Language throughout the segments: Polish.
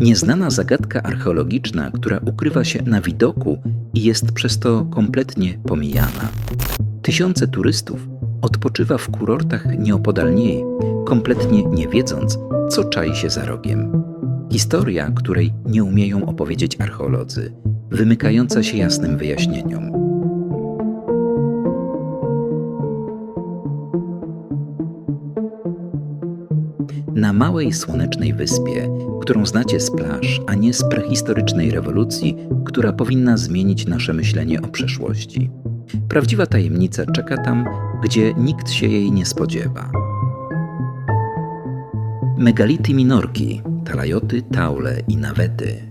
Nieznana zagadka archeologiczna, która ukrywa się na widoku i jest przez to kompletnie pomijana. Tysiące turystów odpoczywa w kurortach nieopodal niej, kompletnie nie wiedząc, co czai się za rogiem. Historia, której nie umieją opowiedzieć archeolodzy, wymykająca się jasnym wyjaśnieniom. Na małej słonecznej wyspie, którą znacie z plaż, a nie z prehistorycznej rewolucji, która powinna zmienić nasze myślenie o przeszłości. Prawdziwa tajemnica czeka tam, gdzie nikt się jej nie spodziewa. Megality minorki, talajoty, taule i nawety.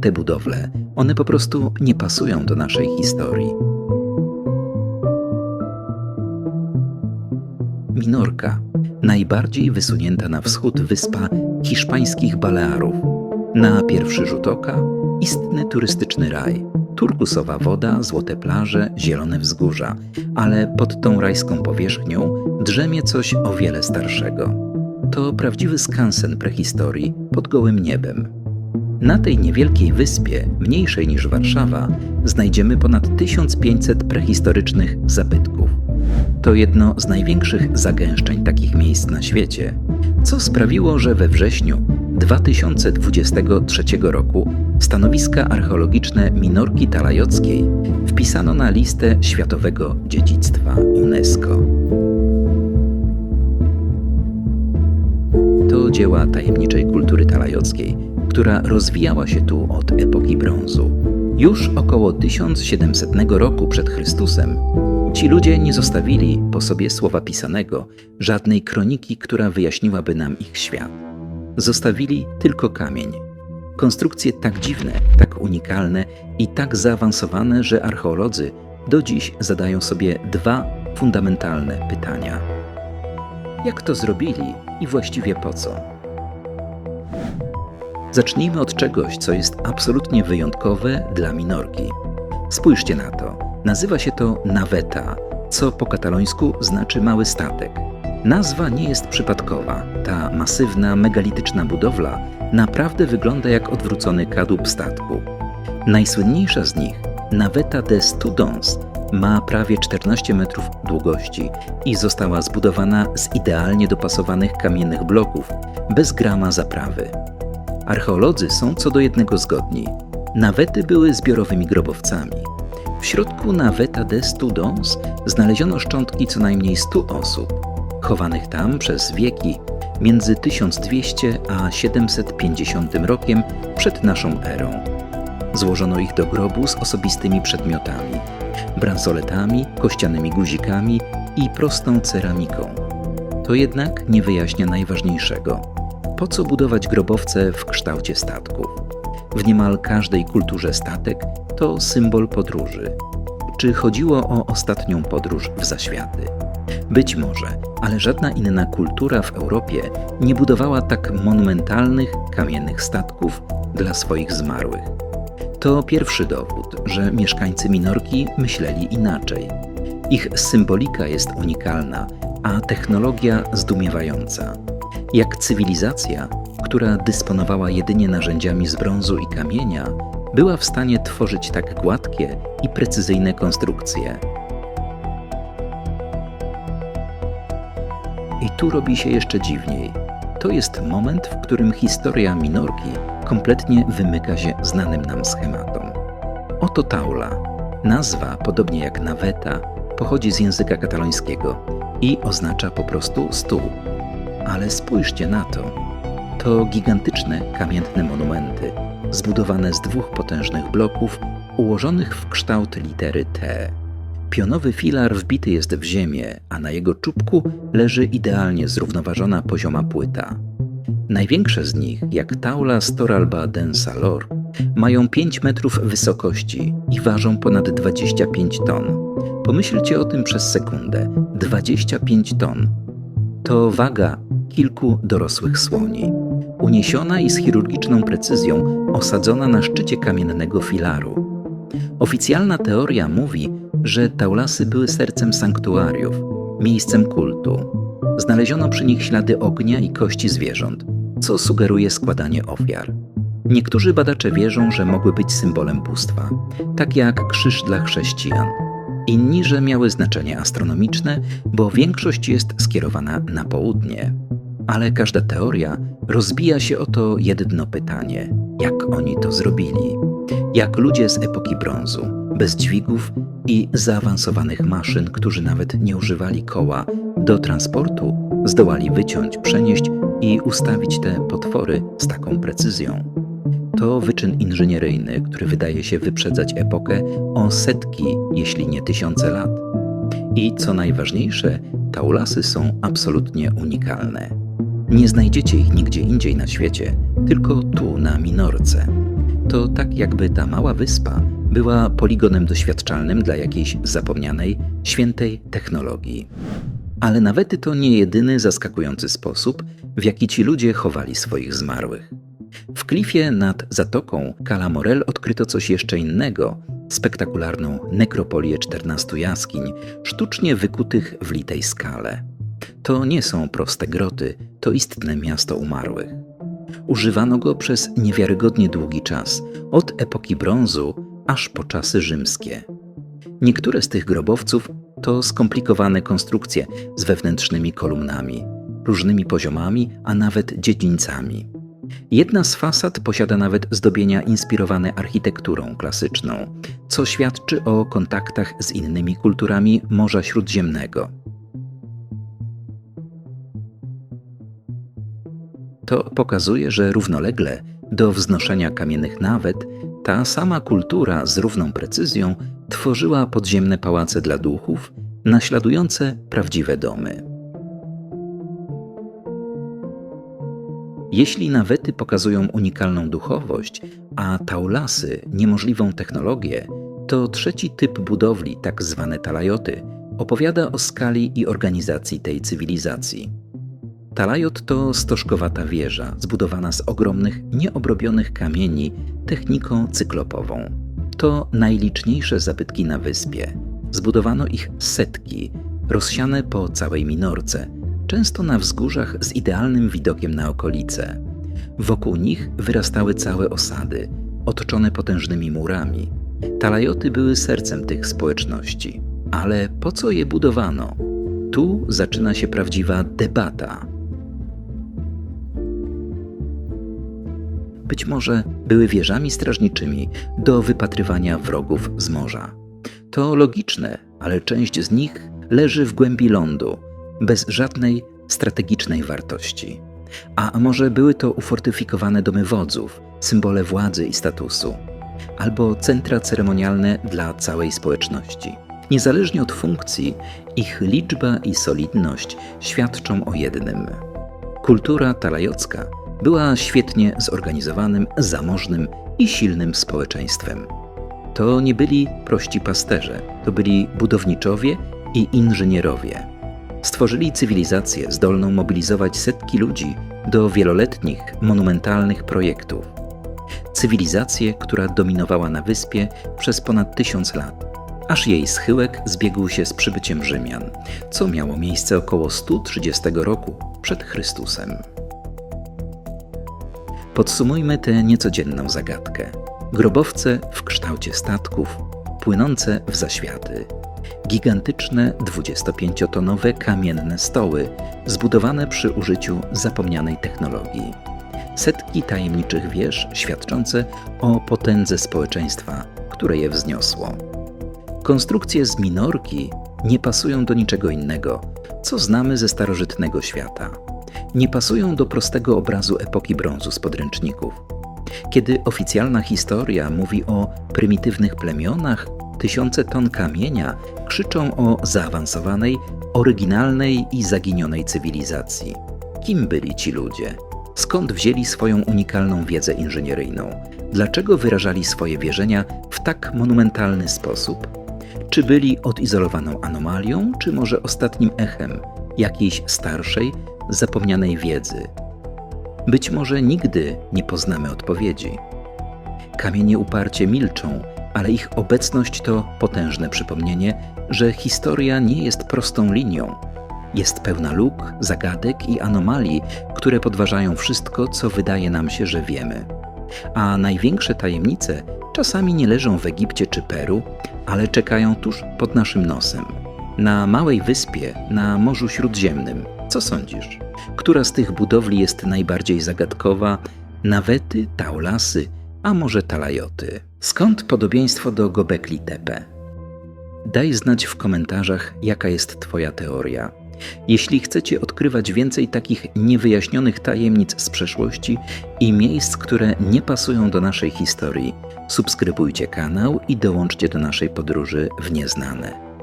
Te budowle, one po prostu nie pasują do naszej historii. Minorka, najbardziej wysunięta na wschód wyspa hiszpańskich Balearów. Na pierwszy rzut oka istny turystyczny raj. Turkusowa woda, złote plaże, zielone wzgórza, ale pod tą rajską powierzchnią drzemie coś o wiele starszego. To prawdziwy skansen prehistorii pod gołym niebem. Na tej niewielkiej wyspie, mniejszej niż Warszawa, znajdziemy ponad 1500 prehistorycznych zabytków. To jedno z największych zagęszczeń takich miejsc na świecie, co sprawiło, że we wrześniu 2023 roku stanowiska archeologiczne Minorki Talajockiej wpisano na listę Światowego Dziedzictwa UNESCO. To dzieła tajemniczej kultury talajockiej, która rozwijała się tu od epoki brązu. Już około 1700 roku przed Chrystusem ci ludzie nie zostawili po sobie słowa pisanego, żadnej kroniki, która wyjaśniłaby nam ich świat. Zostawili tylko kamień. Konstrukcje tak dziwne, tak unikalne i tak zaawansowane, że archeolodzy do dziś zadają sobie dwa fundamentalne pytania. Jak to zrobili i właściwie po co? Zacznijmy od czegoś, co jest absolutnie wyjątkowe dla minorki. Spójrzcie na to. Nazywa się to naweta, co po katalońsku znaczy mały statek. Nazwa nie jest przypadkowa. Ta masywna, megalityczna budowla naprawdę wygląda jak odwrócony kadłub statku. Najsłynniejsza z nich, Naveta de Studons, ma prawie 14 metrów długości i została zbudowana z idealnie dopasowanych kamiennych bloków, bez grama zaprawy. Archeolodzy są co do jednego zgodni. Nawety były zbiorowymi grobowcami. W środku Naveta de Studons znaleziono szczątki co najmniej 100 osób, chowanych tam przez wieki między 1200 a 750 rokiem przed naszą erą. Złożono ich do grobu z osobistymi przedmiotami, bransoletami, kościanymi guzikami i prostą ceramiką. To jednak nie wyjaśnia najważniejszego. Po co budować grobowce w kształcie statków? W niemal każdej kulturze statek to symbol podróży. Czy chodziło o ostatnią podróż w zaświaty? Być może, ale żadna inna kultura w Europie nie budowała tak monumentalnych kamiennych statków dla swoich zmarłych. To pierwszy dowód, że mieszkańcy Minorki myśleli inaczej. Ich symbolika jest unikalna, a technologia zdumiewająca. Jak cywilizacja, która dysponowała jedynie narzędziami z brązu i kamienia, była w stanie tworzyć tak gładkie i precyzyjne konstrukcje. I tu robi się jeszcze dziwniej. To jest moment, w którym historia minorki kompletnie wymyka się znanym nam schematom. Oto taula. Nazwa, podobnie jak naweta, pochodzi z języka katalońskiego i oznacza po prostu stół. Ale spójrzcie na to. To gigantyczne kamienne monumenty, zbudowane z dwóch potężnych bloków ułożonych w kształt litery T. Pionowy filar wbity jest w ziemię, a na jego czubku leży idealnie zrównoważona pozioma płyta. Największe z nich, jak taula Storalba den Salor, mają 5 metrów wysokości i ważą ponad 25 ton. Pomyślcie o tym przez sekundę. 25 ton. To waga kilku dorosłych słoni. Uniesiona i z chirurgiczną precyzją osadzona na szczycie kamiennego filaru. Oficjalna teoria mówi, że taulasy były sercem sanktuariów, miejscem kultu. Znaleziono przy nich ślady ognia i kości zwierząt, co sugeruje składanie ofiar. Niektórzy badacze wierzą, że mogły być symbolem bóstwa, tak jak krzyż dla chrześcijan. Inni, że miały znaczenie astronomiczne, bo większość jest skierowana na południe. Ale każda teoria rozbija się o to jedno pytanie: jak oni to zrobili? Jak ludzie z epoki brązu, bez dźwigów i zaawansowanych maszyn, którzy nawet nie używali koła do transportu, zdołali wyciąć, przenieść i ustawić te potwory z taką precyzją. To wyczyn inżynieryjny, który wydaje się wyprzedzać epokę o setki, jeśli nie tysiące lat. I co najważniejsze, taulasy są absolutnie unikalne. Nie znajdziecie ich nigdzie indziej na świecie, tylko tu na Minorce. To tak jakby ta mała wyspa była poligonem doświadczalnym dla jakiejś zapomnianej, świętej technologii. Ale nawety to nie jedyny zaskakujący sposób, w jaki ci ludzie chowali swoich zmarłych. W klifie nad zatoką Calamorel odkryto coś jeszcze innego spektakularną nekropolię 14 jaskiń, sztucznie wykutych w litej skale. To nie są proste groty, to istne miasto umarłych. Używano go przez niewiarygodnie długi czas, od epoki brązu aż po czasy rzymskie. Niektóre z tych grobowców to skomplikowane konstrukcje z wewnętrznymi kolumnami, różnymi poziomami, a nawet dziedzińcami. Jedna z fasad posiada nawet zdobienia inspirowane architekturą klasyczną, co świadczy o kontaktach z innymi kulturami Morza Śródziemnego. To pokazuje, że równolegle do wznoszenia kamiennych nawet ta sama kultura z równą precyzją tworzyła podziemne pałace dla duchów, naśladujące prawdziwe domy. Jeśli nawety pokazują unikalną duchowość, a taulasy niemożliwą technologię, to trzeci typ budowli, tak zwane talajoty, opowiada o skali i organizacji tej cywilizacji. Talajot to stożkowata wieża, zbudowana z ogromnych, nieobrobionych kamieni techniką cyklopową. To najliczniejsze zabytki na wyspie. Zbudowano ich setki, rozsiane po całej Minorce, często na wzgórzach z idealnym widokiem na okolice. Wokół nich wyrastały całe osady, otoczone potężnymi murami. Talajoty były sercem tych społeczności. Ale po co je budowano? Tu zaczyna się prawdziwa debata. Być może były wieżami strażniczymi do wypatrywania wrogów z morza. To logiczne, ale część z nich leży w głębi lądu, bez żadnej strategicznej wartości. A może były to ufortyfikowane domy wodzów, symbole władzy i statusu, albo centra ceremonialne dla całej społeczności. Niezależnie od funkcji, ich liczba i solidność świadczą o jednym. Kultura talajocka była świetnie zorganizowanym, zamożnym i silnym społeczeństwem. To nie byli prości pasterze, to byli budowniczowie i inżynierowie. Stworzyli cywilizację zdolną mobilizować setki ludzi do wieloletnich, monumentalnych projektów. Cywilizację, która dominowała na wyspie przez ponad tysiąc lat, aż jej schyłek zbiegł się z przybyciem Rzymian, co miało miejsce około 130 roku przed Chrystusem. Podsumujmy tę niecodzienną zagadkę. Grobowce w kształcie statków, płynące w zaświaty. Gigantyczne 25-tonowe kamienne stoły, zbudowane przy użyciu zapomnianej technologii. Setki tajemniczych wież świadczące o potędze społeczeństwa, które je wzniosło. Konstrukcje z minorki nie pasują do niczego innego, co znamy ze starożytnego świata nie pasują do prostego obrazu epoki brązu z podręczników. Kiedy oficjalna historia mówi o prymitywnych plemionach, tysiące ton kamienia krzyczą o zaawansowanej, oryginalnej i zaginionej cywilizacji. Kim byli ci ludzie? Skąd wzięli swoją unikalną wiedzę inżynieryjną? Dlaczego wyrażali swoje wierzenia w tak monumentalny sposób? Czy byli odizolowaną anomalią, czy może ostatnim echem jakiejś starszej, zapomnianej wiedzy. Być może nigdy nie poznamy odpowiedzi. Kamienie uparcie milczą, ale ich obecność to potężne przypomnienie, że historia nie jest prostą linią. Jest pełna luk, zagadek i anomalii, które podważają wszystko, co wydaje nam się, że wiemy. A największe tajemnice czasami nie leżą w Egipcie czy Peru, ale czekają tuż pod naszym nosem. Na małej wyspie, na Morzu Śródziemnym. Co sądzisz? Która z tych budowli jest najbardziej zagadkowa? Nawety, Taulasy, a może Talajoty? Skąd podobieństwo do Gobekli Tepe? Daj znać w komentarzach, jaka jest Twoja teoria. Jeśli chcecie odkrywać więcej takich niewyjaśnionych tajemnic z przeszłości i miejsc, które nie pasują do naszej historii, subskrybujcie kanał i dołączcie do naszej podróży w nieznane.